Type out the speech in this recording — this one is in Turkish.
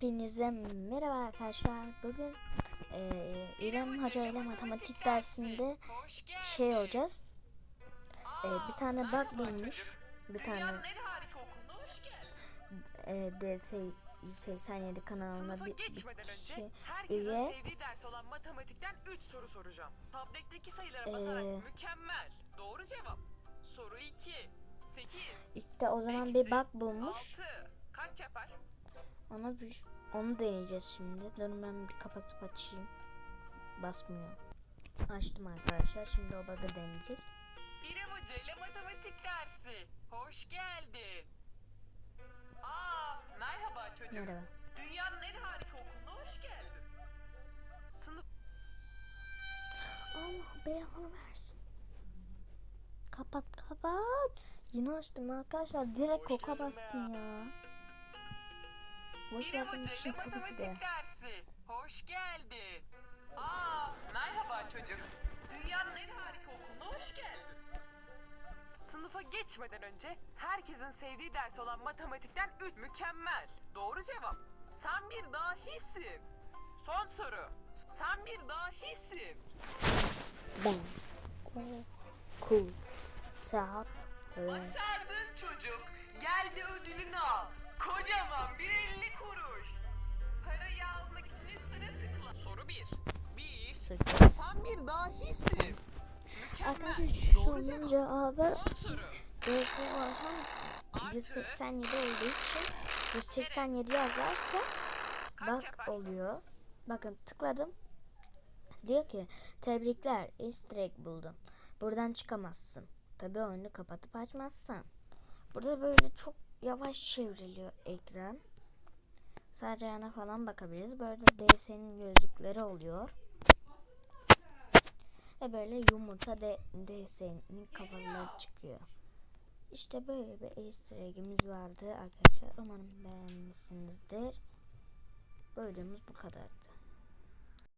Hepinize merhaba arkadaşlar. Bugün eee İrem Hoca ile matematik dersinde şey olacağız. Eee, bir tane bug bulmuş. Bir tane eee DS 187 kanalına bir, bir kişi üye. ders olan matematikten 3 soru soracağım. Tabletteki sayılara basarak Ee. mükemmel. Doğru cevap. Soru 2. 8. İşte o zaman bir bug bulmuş. 6. Kaç yapar? Ona bir onu deneyeceğiz şimdi. Durun ben bir kapatıp açayım. Basmıyor. Açtım arkadaşlar. Şimdi o bug'ı deneyeceğiz. İrem Hoca ile matematik dersi. Hoş geldin. Aa, merhaba çocuk. Merhaba. Dünyanın en harika okuluna hoş geldin. Sınıf Allah belanı versin. Kapat kapat. Yine açtım arkadaşlar. Direkt koka bastım ya. Boş verdiğim için tabii ki de. dersi. Hoş geldin. Aa, merhaba çocuk. Dünyanın en harika okuluna hoş geldin. Sınıfa geçmeden önce herkesin sevdiği ders olan matematikten 3 mükemmel. Doğru cevap. Sen bir dahisin. Son soru. Sen bir dahisin. Ben. Cool. Saat. Başardın çocuk. Gel de ödülünü al. Kocaman bir 50 kuruş. Parayı almak için üstüne tıkla. Soru 1. 1. Sıkı. Sen bir dahisin. Arkadaşlar şu Doğru sorunun cevap. cevabı Son soru. DS Orhan Artı 187 olduğu için 187 yazarsa bak oluyor. Bakın tıkladım. Diyor ki tebrikler easter egg buldun. Buradan çıkamazsın. Tabi oyunu kapatıp açmazsan. Burada böyle çok yavaş çevriliyor ekran. Sadece yana falan bakabiliriz. Böyle DS'nin gözlükleri oluyor. Ve böyle yumurta de DS'nin kafaları çıkıyor. İşte böyle bir easter egg'imiz vardı arkadaşlar. Umarım beğenmişsinizdir. Bölümümüz bu kadardı.